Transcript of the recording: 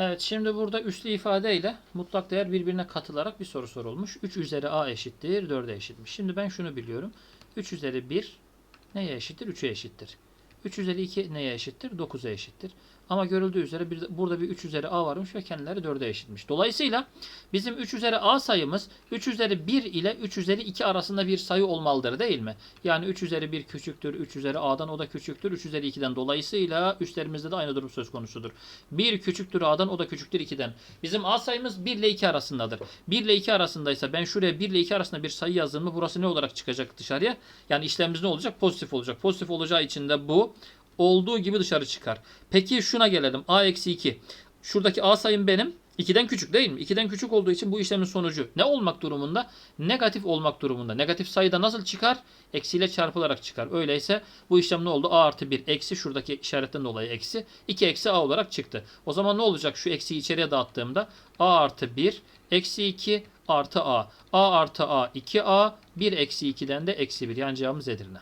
Evet şimdi burada üslü ifade ile mutlak değer birbirine katılarak bir soru sorulmuş. 3 üzeri a eşittir 4'e eşitmiş. Şimdi ben şunu biliyorum. 3 üzeri 1 neye eşittir? 3'e eşittir. 3 üzeri 2 neye eşittir? 9'a eşittir. Ama görüldüğü üzere bir, burada bir 3 üzeri a varmış ve kendileri 4'e eşitmiş. Dolayısıyla bizim 3 üzeri a sayımız 3 üzeri 1 ile 3 üzeri 2 arasında bir sayı olmalıdır değil mi? Yani 3 üzeri 1 küçüktür, 3 üzeri a'dan o da küçüktür, 3 üzeri 2'den. Dolayısıyla üstlerimizde de aynı durum söz konusudur. 1 küçüktür a'dan o da küçüktür 2'den. Bizim a sayımız 1 ile 2 arasındadır. 1 ile 2 arasındaysa ben şuraya 1 ile 2 arasında bir sayı yazdığım mı burası ne olarak çıkacak dışarıya? Yani işlemimiz ne olacak? Pozitif olacak. Pozitif olacağı için de olduğu gibi dışarı çıkar. Peki şuna gelelim. A eksi 2. Şuradaki A sayım benim. 2'den küçük değil mi? 2'den küçük olduğu için bu işlemin sonucu ne olmak durumunda? Negatif olmak durumunda. Negatif sayıda nasıl çıkar? Eksiyle çarpılarak çıkar. Öyleyse bu işlem ne oldu? A artı 1 eksi şuradaki işaretten dolayı eksi. 2 eksi A olarak çıktı. O zaman ne olacak? Şu eksiyi içeriye dağıttığımda A artı 1 eksi 2 artı A. A artı A 2A 1 eksi 2'den de eksi 1. Yani cevabımız Edirne.